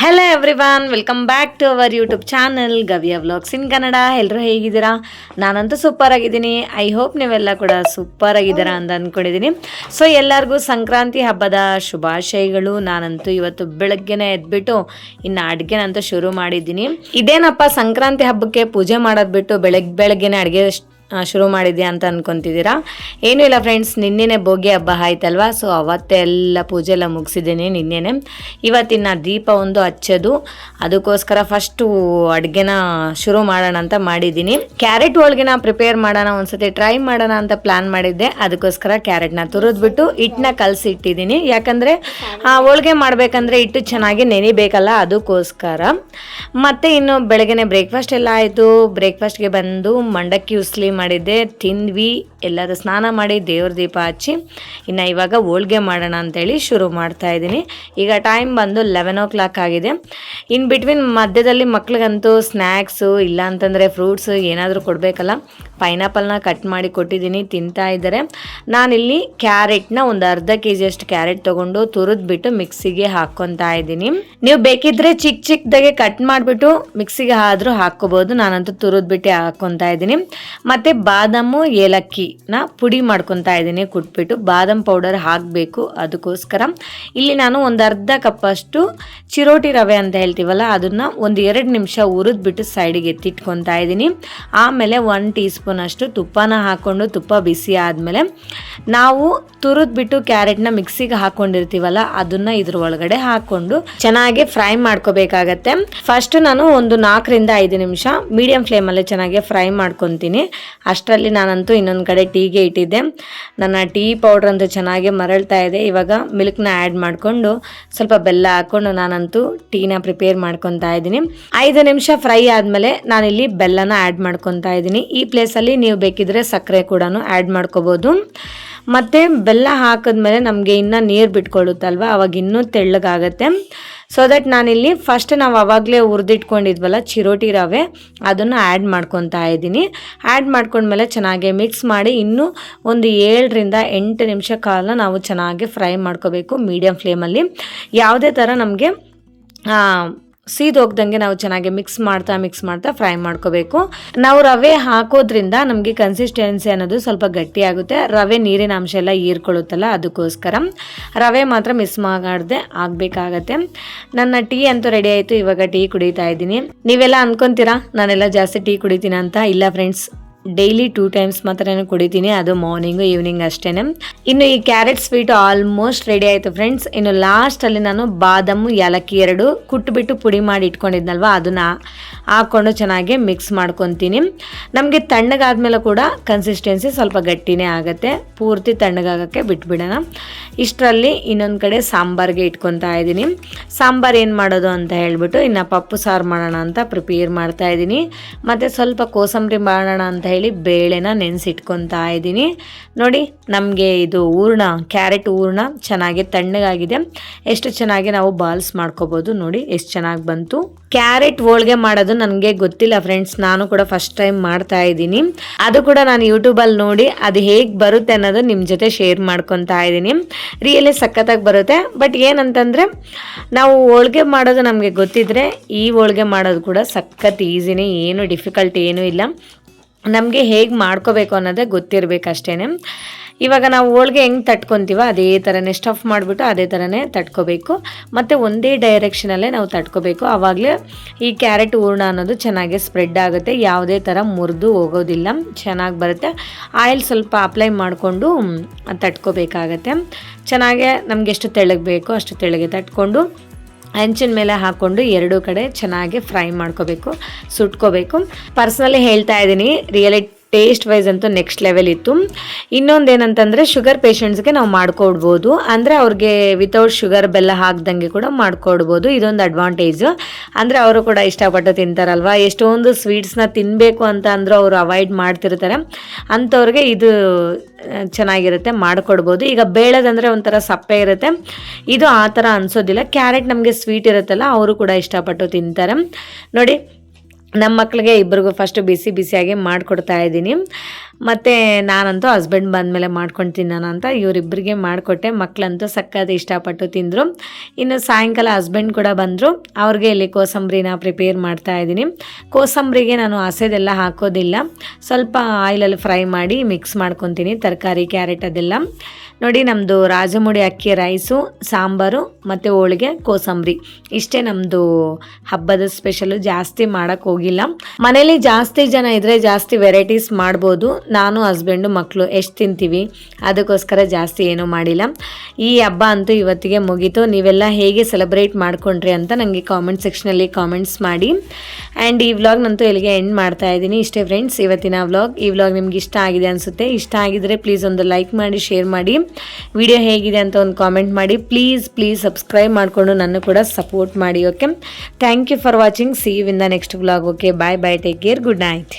Hello everyone welcome back to our YouTube channel ಗವಿಯ vlogs in Kannada ಎಲ್ಲರೂ ಹೇಗಿದ್ದೀರಾ? ನಾನಂತೂ super ಆಗಿದ್ದೀನಿ. ಐ ಹೋಪ್ ನೀವೆಲ್ಲ ಕೂಡ ಸೂಪರ್ ಆಗಿದ್ದೀರಾ ಅಂತ ಅಂದ್ಕೊಂಡಿದ್ದೀನಿ ಸೊ ಎಲ್ಲರಿಗೂ ಸಂಕ್ರಾಂತಿ ಹಬ್ಬದ ಶುಭಾಶಯಗಳು. ನಾನಂತೂ ಇವತ್ತು ಬೆಳಗ್ಗೆನೆ ಎದ್ಬಿಟ್ಟು, ಇನ್ನು ಅಡುಗೆನಂತೂ ಶುರು ಮಾಡಿದ್ದೀನಿ. ಇದೇನಪ್ಪ ಸಂಕ್ರಾಂತಿ ಹಬ್ಬಕ್ಕೆ ಪೂಜೆ ಮಾಡೋದು ಬಿಟ್ಟು ಬೆಳಗ್ಗೆ ಬೆಳಗ್ಗೆನೆ ಅಡುಗೆ ಶುರು ಮಾಡಿದ್ಯಾ ಅಂತ ಅನ್ಕೊಂತಿದ್ದೀರಾ? ಏನೂ ಇಲ್ಲ ಫ್ರೆಂಡ್ಸ್ ನಿನ್ನೆ ಭೋಗಿ ಹಬ್ಬ ಆಯ್ತಲ್ವಾ? ಸೊ ಅವತ್ತೆಲ್ಲ ಪೂಜೆ ಎಲ್ಲ ಮುಗಿಸಿದ್ದೀನಿ ನಿನ್ನೆನೆ. ಇವತ್ತಿನ ದೀಪ ಒಂದು ಹಚ್ಚೋದು. ಅದಕ್ಕೋಸ್ಕರ ಫಸ್ಟು ಅಡುಗೆನ ಶುರು ಮಾಡೋಣ ಅಂತ ಮಾಡಿದ್ದೀನಿ. ಕ್ಯಾರೆಟ್ ಹೋಳ್ಗೆನ ಪ್ರಿಪೇರ್ ಮಾಡೋಣ ಒಂದ್ಸತಿ ಟ್ರೈ ಮಾಡೋಣ ಅಂತ ಪ್ಲಾನ್ ಮಾಡಿದ್ದೆ. ಅದಕ್ಕೋಸ್ಕರ ಕ್ಯಾರೆಟ್ನ ತುರಿದ್ಬಿಟ್ಟು ಹಿಟ್ಟನ್ನ ಕಲಸಿ ಇಟ್ಟಿದ್ದೀನಿ ಯಾಕಂದರೆ ಹೋಳ್ಗೆ ಮಾಡಬೇಕಂದ್ರೆ ಹಿಟ್ಟು ಚೆನ್ನಾಗಿ ನೆನಿಬೇಕಲ್ಲ, ಅದಕ್ಕೋಸ್ಕರ. ಮತ್ತು ಇನ್ನು ಬೆಳಗ್ಗೆನೆ ಬ್ರೇಕ್ಫಾಸ್ಟ್ ಎಲ್ಲ ಆಯಿತು. ಬ್ರೇಕ್ಫಾಸ್ಟ್ಗೆ ಬಂದು ಮಂಡಕ್ಕಿ ಉಸ್ಲಿ ಮಾಡಿದ್ದೆ, ತಿಂದ್ವಿ ಎಲ್ಲರೂ ಸ್ನಾನ ಮಾಡಿ ದೇವ್ರ ದೀಪ ಹಚ್ಚಿ, ಇನ್ನು ಇವಾಗ ಹೋಳ್ಗೆ ಮಾಡೋಣ ಅಂತೇಳಿ ಶುರು ಮಾಡ್ತಾ ಇದ್ದೀನಿ. ಈಗ ಟೈಮ್ ಬಂದು ಲೆವೆನ್ ಓ ಕ್ಲಾಕ್ ಆಗಿದೆ. ಇನ್ ಬಿಟ್ವೀನ್ ಮಧ್ಯದಲ್ಲಿ ಮಕ್ಳಿಗಂತೂ ಸ್ನ್ಯಾಕ್ಸು ಇಲ್ಲ ಅಂತಂದರೆ ಫ್ರೂಟ್ಸು ಏನಾದರೂ ಕೊಡಬೇಕಲ್ಲ ಪೈನಾಪಲ್ನ ಕಟ್ ಮಾಡಿ ಕೊಟ್ಟಿದ್ದೀನಿ, ತಿಂತಾ ಇದ್ದಾರೆ. ನಾನಿಲ್ಲಿ ಕ್ಯಾರೆಟ್ನ ಒಂದು ಅರ್ಧ ಕೆ ಜಿಯಷ್ಟು ಕ್ಯಾರೆಟ್ ತೊಗೊಂಡು ತುರಿದ್ಬಿಟ್ಟು ಮಿಕ್ಸಿಗೆ ಹಾಕ್ಕೊತಾ ಇದ್ದೀನಿ. ನೀವು ಬೇಕಿದ್ರೆ ಚಿಕ್ಕ ಚಿಕ್ಕದಾಗೆ ಕಟ್ ಮಾಡಿಬಿಟ್ಟು ಮಿಕ್ಸಿಗೆ ಆದರೂ ಹಾಕ್ಕೋಬೋದು, ನಾನಂತೂ ತುರಿದ್ಬಿಟ್ಟು ಹಾಕ್ಕೊತಾ ಇದ್ದೀನಿ. ಮತ್ತು ಬಾದಾಮು ಏಲಕ್ಕಿನ ಪುಡಿ ಮಾಡ್ಕೊತಾ ಇದ್ದೀನಿ. ಕುಟ್ಬಿಟ್ಟು ಬಾದಾಮ್ ಪೌಡರ್ ಹಾಕಬೇಕು ಅದಕ್ಕೋಸ್ಕರ. ಇಲ್ಲಿ ನಾನು ಒಂದು ಅರ್ಧ ಕಪ್ಪಷ್ಟು ಚಿರೋಟಿ ರವೆ ಅಂತ ಹೇಳ್ತೀವಲ್ಲ, ಅದನ್ನು ಒಂದು ಎರಡು ನಿಮಿಷ ಹುರಿದ್ಬಿಟ್ಟು ಸೈಡಿಗೆ ಎತ್ತಿಟ್ಕೊತಾ ಇದ್ದೀನಿ. ಆಮೇಲೆ ಒನ್ ಟೀ ಸ್ಪೂನ್ ಅಷ್ಟು ತುಪ್ಪನ ಹಾಕ್ಕೊಂಡು ತುಪ್ಪ ಬಿಸಿ ಆದಮೇಲೆ ನಾವು ತುರಿದ್ಬಿಟ್ಟು ಕ್ಯಾರೆಟ್ನ ಮಿಕ್ಸಿಗೆ ಹಾಕ್ಕೊಂಡಿರ್ತೀವಲ್ಲ ಅದನ್ನು ಇದ್ರ ಒಳಗಡೆ ಹಾಕ್ಕೊಂಡು ಚೆನ್ನಾಗಿ ಫ್ರೈ ಮಾಡ್ಕೋಬೇಕಾಗತ್ತೆ. ಫಸ್ಟ್ ನಾನು ಒಂದು ನಾಲ್ಕರಿಂದ ಐದು ನಿಮಿಷ ಮೀಡಿಯಂ ಫ್ಲೇಮಲ್ಲೇ ಚೆನ್ನಾಗಿ ಫ್ರೈ ಮಾಡ್ಕೊತೀನಿ. ಅಷ್ಟರಲ್ಲಿ ನಾನಂತೂ ಇನ್ನೊಂದು ಕಡೆ ಟೀಗೆ ಇಟ್ಟಿದ್ದೆ. ನನ್ನ ಟೀ ಪೌಡ್ರ್ ಅಂತೂ ಚೆನ್ನಾಗಿ ಮರಳ್ತಾ ಇದೆ. ಇವಾಗ ಮಿಲ್ಕ್ನ ಆ್ಯಡ್ ಮಾಡಿಕೊಂಡು ಸ್ವಲ್ಪ ಬೆಲ್ಲ ಹಾಕ್ಕೊಂಡು ನಾನಂತೂ ಟೀನ ಪ್ರಿಪೇರ್ ಮಾಡ್ಕೊತಾ ಇದ್ದೀನಿ. ಐದು ನಿಮಿಷ ಫ್ರೈ ಆದಮೇಲೆ ನಾನಿಲ್ಲಿ ಬೆಲ್ಲನ ಆ್ಯಡ್ ಮಾಡ್ಕೊತಾ ಇದ್ದೀನಿ. ಈ ಪ್ಲೇಸಲ್ಲಿ ನೀವು ಬೇಕಿದ್ರೆ ಸಕ್ಕರೆ ಕೂಡ ಆ್ಯಡ್ ಮಾಡ್ಕೋಬೋದು. ಮತ್ತು ಬೆಲ್ಲ ಹಾಕಿದ್ಮೇಲೆ ನಮಗೆ ಇನ್ನೂ ನೀರು ಬಿಟ್ಕೊಳ್ಳುತ್ತಲ್ವ ಅವಾಗ ಇನ್ನೂ ತೆಳ್ಳಗಾಗತ್ತೆ. ಸೊ ದಟ್ ನಾನಿಲ್ಲಿ ಫಸ್ಟ್ ನಾವು ಅವಾಗಲೇ ಹುರಿದಿಟ್ಕೊಂಡಿದ್ವಲ್ಲ ಚಿರೋಟಿ ರವೆ, ಅದನ್ನು ಆ್ಯಡ್ ಮಾಡ್ಕೊತಾ ಇದ್ದೀನಿ. ಆ್ಯಡ್ ಮಾಡ್ಕೊಂಡ್ಮೇಲೆ ಚೆನ್ನಾಗಿ ಮಿಕ್ಸ್ ಮಾಡಿ ಇನ್ನೂ ಒಂದು ಏಳರಿಂದ ಎಂಟು ನಿಮಿಷ ಕಾಲ ನಾವು ಚೆನ್ನಾಗಿ ಫ್ರೈ ಮಾಡ್ಕೋಬೇಕು ಮೀಡಿಯಮ್ ಫ್ಲೇಮಲ್ಲಿ ಯಾವುದೇ ಥರ ನಮಗೆ ಸೀದೋಗ್ದಂಗೆ ನಾವು ಚೆನ್ನಾಗಿ ಮಿಕ್ಸ್ ಮಾಡ್ತಾ ಮಿಕ್ಸ್ ಮಾಡ್ತಾ ಫ್ರೈ ಮಾಡ್ಕೋಬೇಕು. ನಾವು ರವೆ ಹಾಕೋದ್ರಿಂದ ನಮಗೆ ಕನ್ಸಿಸ್ಟೆನ್ಸಿ ಅನ್ನೋದು ಸ್ವಲ್ಪ ಗಟ್ಟಿಯಾಗುತ್ತೆ ರವೆ ನೀರಿನ ಅಂಶ ಎಲ್ಲ ಹೀರ್ಕೊಳ್ಳುತ್ತಲ್ಲ, ಅದಕ್ಕೋಸ್ಕರ. ರವೆ ಮಾತ್ರ ಮಿಸ್ ಮಾಡದೆ ಆಗಬೇಕಾಗತ್ತೆ. ನನ್ನ ಟೀ ಅಂತೂ ರೆಡಿ ಆಯಿತು, ಇವಾಗ ಟೀ ಕುಡಿತಾ ಇದ್ದೀನಿ. ನೀವೆಲ್ಲ ಅನ್ಕೊಂತೀರಾ, ನಾನೆಲ್ಲ ಜಾಸ್ತಿ ಟೀ ಕುಡಿತೀನಿ ಅಂತ ಇಲ್ಲ ಫ್ರೆಂಡ್ಸ್ ಡೈಲಿ ಟೂ ಟೈಮ್ಸ್ ಮಾತ್ರ ಕುಡಿತೀನಿ. ಅದು ಮಾರ್ನಿಂಗು ಈವ್ನಿಂಗ್ ಅಷ್ಟೇ ಇನ್ನು ಈ ಕ್ಯಾರೆಟ್ ಸ್ವೀಟ್ ಆಲ್ಮೋಸ್ಟ್ ರೆಡಿ ಆಯಿತು ಫ್ರೆಂಡ್ಸ್ ಇನ್ನು ಲಾಸ್ಟಲ್ಲಿ ನಾನು ಬಾದಾಮು ಏಲಕ್ಕಿ ಎರಡು ಕುಟ್ಬಿಟ್ಟು ಪುಡಿ ಮಾಡಿ ಇಟ್ಕೊಂಡಿದ್ನಲ್ವ, ಅದನ್ನ ಹಾಕ್ಕೊಂಡು ಚೆನ್ನಾಗಿ ಮಿಕ್ಸ್ ಮಾಡ್ಕೊತೀನಿ. ನಮಗೆ ತಣ್ಣಗಾದ್ಮೇಲೆ ಕೂಡ ಕನ್ಸಿಸ್ಟೆನ್ಸಿ ಸ್ವಲ್ಪ ಗಟ್ಟಿನೇ ಆಗುತ್ತೆ. ಪೂರ್ತಿ ತಣ್ಣಗಾಗೋಕ್ಕೆ ಬಿಟ್ಬಿಡೋಣ. ಇಷ್ಟರಲ್ಲಿ ಇನ್ನೊಂದು ಕಡೆ ಸಾಂಬಾರ್ಗೆ ಇಟ್ಕೊತಾ ಇದ್ದೀನಿ. ಸಾಂಬಾರು ಏನು ಮಾಡೋದು ಅಂತ ಹೇಳ್ಬಿಟ್ಟು ಇನ್ನು ಪಪ್ಪು ಸಾರು ಮಾಡೋಣ ಅಂತ ಪ್ರಿಪೇರ್ ಮಾಡ್ತಾ ಇದ್ದೀನಿ. ಮತ್ತು ಸ್ವಲ್ಪ ಕೋಸಂಬರಿ ಮಾಡೋಣ ಅಂತ ಹೇಳಿ ಬೇಳೆನ ನೆನೆಸಿಟ್ಕೊತಾ ಇದ್ದೀನಿ. ನೋಡಿ, ನಮಗೆ ಇದು ಹೂರ್ಣ, ಕ್ಯಾರೆಟ್ ಹೂರ್ಣ ಚೆನ್ನಾಗಿ ತಣ್ಣಗಾಗಿದೆ. ಎಷ್ಟು ಚೆನ್ನಾಗಿ ನಾವು ಬಾಲ್ಸ್ ಮಾಡ್ಕೋಬೋದು ನೋಡಿ, ಎಷ್ಟು ಚೆನ್ನಾಗಿ ಬಂತು. ಕ್ಯಾರೆಟ್ ಹೋಳ್ಗೆ ಮಾಡೋದು ನನಗೆ ಗೊತ್ತಿಲ್ಲ ಫ್ರೆಂಡ್ಸ್, ನಾನು ಕೂಡ ಫಸ್ಟ್ ಟೈಮ್ ಮಾಡ್ತಾ ಇದ್ದೀನಿ. ಅದು ಕೂಡ ನಾನು ಯೂಟ್ಯೂಬಲ್ಲಿ ನೋಡಿ, ಅದು ಹೇಗೆ ಬರುತ್ತೆ ಅನ್ನೋದು ನಿಮ್ಮ ಜೊತೆ ಶೇರ್ ಮಾಡ್ಕೊತಾ ಇದ್ದೀನಿ. ರಿಯಲಿ ಸಖತ್ತಾಗಿ ಬರುತ್ತೆ, ಬಟ್ ಏನಂತಂದರೆ, ನಾವು ಹೋಳ್ಗೆ ಮಾಡೋದು ನಮಗೆ ಗೊತ್ತಿದ್ರೆ ಈ ಹೋಳ್ಗೆ ಮಾಡೋದು ಕೂಡ ಸಖತ್ ಈಸಿನೇ, ಏನು ಡಿಫಿಕಲ್ಟ್ ಏನೂ ಇಲ್ಲ. ನಮಗೆ ಹೇಗೆ ಮಾಡ್ಕೋಬೇಕು ಅನ್ನೋದೇ ಗೊತ್ತಿರಬೇಕಷ್ಟೇ ಇವಾಗ ನಾವು ಹೋಳ್ಗೆ ಹೆಂಗೆ ತಟ್ಕೊತೀವೋ ಅದೇ ಥರನೇ ಸ್ಟಫ್ ಮಾಡಿಬಿಟ್ಟು ಅದೇ ಥರನೇ ತಟ್ಕೋಬೇಕು. ಮತ್ತು ಒಂದೇ ಡೈರೆಕ್ಷನಲ್ಲೇ ನಾವು ತಟ್ಕೋಬೇಕು. ಆವಾಗಲೇ ಈ ಕ್ಯಾರೆಟ್ ಹೂರ್ಣ ಅನ್ನೋದು ಚೆನ್ನಾಗಿ ಸ್ಪ್ರೆಡ್ ಆಗುತ್ತೆ. ಯಾವುದೇ ಥರ ಮುರಿದು ಹೋಗೋದಿಲ್ಲ. ಚೆನ್ನಾಗಿ ಬರುತ್ತೆ. ಆಯಿಲ್ ಸ್ವಲ್ಪ ಅಪ್ಲೈ ಮಾಡಿಕೊಂಡು ತಟ್ಕೋಬೇಕಾಗತ್ತೆ. ಚೆನ್ನಾಗೆ ನಮಗೆ ಎಷ್ಟು ಬೇಕೋ ಅಷ್ಟು ತೆಳಗೆ ತಟ್ಕೊಂಡು ಹಂಚಿನ ಮೇಲೆ ಹಾಕ್ಕೊಂಡು ಎರಡೂ ಕಡೆ ಚೆನ್ನಾಗಿ ಫ್ರೈ ಮಾಡ್ಕೋಬೇಕು ಸುಟ್ಕೋಬೇಕು. ಪರ್ಸ್ನಲಿ ಹೇಳ್ತಾ ಇದ್ದೀನಿ ರಿಯಲಿ ಟೇಸ್ಟ್ ವೈಸ್ ಅಂತೂ ನೆಕ್ಸ್ಟ್ ಲೆವೆಲ್ ಇತ್ತು. ಇನ್ನೊಂದು ಏನಂತಂದರೆ ಶುಗರ್ ಪೇಷಂಟ್ಸ್ಗೆ ನಾವು ಮಾಡ್ಕೊಡ್ಬೋದು. ಅಂದರೆ ಅವ್ರಿಗೆ ವಿತೌಟ್ ಶುಗರ್ ಬೆಲ್ಲ ಹಾಕ್ದಂಗೆ ಕೂಡ ಮಾಡ್ಕೊಡ್ಬೋದು. ಇದೊಂದು ಅಡ್ವಾಂಟೇಜು ಅಂದರೆ ಅವರು ಕೂಡ ಇಷ್ಟಪಟ್ಟು ತಿಂತಾರಲ್ವ? ಎಷ್ಟೊಂದು ಸ್ವೀಟ್ಸ್ನ ತಿನ್ನಬೇಕು ಅಂತ ಅಂದರೂ ಅವರು ಅವಾಯ್ಡ್ ಮಾಡ್ತಿರ್ತಾರೆ. ಅಂಥವ್ರಿಗೆ ಇದು ಚೆನ್ನಾಗಿರುತ್ತೆ, ಮಾಡಿಕೊಡ್ಬೋದು. ಈಗ ಬೇಳೆದಂದರೆ ಒಂಥರ ಸಪ್ಪೆ ಇರುತ್ತೆ. ಇದು ಆ ಥರ ಅನಿಸೋದಿಲ್ಲ. ಕ್ಯಾರೆಟ್ ನಮಗೆ ಸ್ವೀಟ್ ಇರುತ್ತಲ್ಲ, ಅವರು ಕೂಡ ಇಷ್ಟಪಟ್ಟು ತಿಂತಾರೆ. ನೋಡಿ ನಮ್ಮ ಮಕ್ಕಳಿಗೆ ಇಬ್ಬರಿಗೂ ಫಸ್ಟು ಬಿಸಿ ಬಿಸಿಯಾಗಿ ಮಾಡಿಕೊಡ್ತಾ ಇದ್ದೀನಿ. ಮತ್ತು ನಾನಂತೂ ಹಸ್ಬೆಂಡ್ ಬಂದಮೇಲೆ ಮಾಡ್ಕೊಂಡು ತಿನ್ನೋಣ ಅಂತ ಇವರಿಬ್ಬರಿಗೆ ಮಾಡಿಕೊಟ್ಟೆ. ಮಕ್ಕಳಂತೂ ಸಕ್ಕತ್ತು ಇಷ್ಟಪಟ್ಟು ತಿಂದರು. ಇನ್ನು ಸಾಯಂಕಾಲ ಹಸ್ಬೆಂಡ್ ಕೂಡ ಬಂದರು. ಅವ್ರಿಗೆ ಇಲ್ಲಿ ಕೋಸಂಬರಿನ ಪ್ರಿಪೇರ್ ಮಾಡ್ತಾ ಇದ್ದೀನಿ. ಕೋಸಂಬರಿಗೆ ನಾನು ಹಸೆದೆಲ್ಲ ಹಾಕೋದಿಲ್ಲ. ಸ್ವಲ್ಪ ಆಯಿಲಲ್ಲಿ ಫ್ರೈ ಮಾಡಿ ಮಿಕ್ಸ್ ಮಾಡ್ಕೊತೀನಿ, ತರಕಾರಿ ಕ್ಯಾರೆಟ್ ಅದೆಲ್ಲ. ನೋಡಿ ನಮ್ಮದು ರಾಜಮುಡಿ ಅಕ್ಕಿ ರೈಸು ಸಾಂಬಾರು ಮತ್ತು ಹೋಳಿಗೆ, ಕೋಸಂಬರಿ. ಇಷ್ಟೇ ನಮ್ಮದು ಹಬ್ಬದ ಸ್ಪೆಷಲು ಜಾಸ್ತಿ ಮಾಡೋಕ್ಕೆ ಹೋಗಿಲ್ಲ. ಮನೇಲಿ ಜಾಸ್ತಿ ಜನ ಇದ್ರೆ ಜಾಸ್ತಿ ವೆರೈಟೀಸ್ ಮಾಡ್ಬೋದು. ನಾನು ಹಸ್ಬೆಂಡು ಮಕ್ಕಳು ಎಷ್ಟು ತಿಂತೀವಿ? ಅದಕ್ಕೋಸ್ಕರ ಜಾಸ್ತಿ ಏನೂ ಮಾಡಿಲ್ಲ. ಈ ಹಬ್ಬ ಅಂತೂ ಇವತ್ತಿಗೆ ಮುಗೀತು. ನೀವೆಲ್ಲ ಹೇಗೆ ಸೆಲೆಬ್ರೇಟ್ ಮಾಡ್ಕೊಂಡ್ರಿ ಅಂತ ನನಗೆ ಕಾಮೆಂಟ್ ಸೆಕ್ಷನಲ್ಲಿ ಕಾಮೆಂಟ್ಸ್ ಮಾಡಿ. ಆ್ಯಂಡ್ ಈ ವ್ಲಾಗ್ ವ್ಲಾಗ್ನಂತೂ ಇಲ್ಲಿಗೆ ಎಂಡ್ ಮಾಡ್ತಾ ಇದ್ದೀನಿ. ಇಷ್ಟೇ ಫ್ರೆಂಡ್ಸ್ ಇವತ್ತಿನ ವ್ಲಾಗ್ ಈ ವ್ಲಾಗ್ ನಿಮ್ಗೆ ಇಷ್ಟ ಆಗಿದೆ ಅನಿಸುತ್ತೆ. ಇಷ್ಟ ಆಗಿದ್ರೆ ಪ್ಲೀಸ್ ಒಂದು ಲೈಕ್ ಮಾಡಿ ಶೇರ್ ಮಾಡಿ. ವಿಡಿಯೋ ಹೇಗಿದೆ ಅಂತ ಒಂದು ಕಾಮೆಂಟ್ ಮಾಡಿ. ಪ್ಲೀಸ್ ಪ್ಲೀಸ್ ಸಬ್ಸ್ಕ್ರೈಬ್ ಮಾಡಿಕೊಂಡು ನನ್ನ ಕೂಡ ಸಪೋರ್ಟ್ ಮಾಡಿ okay thank you for watching see you in the next vlog okay bye bye take care good night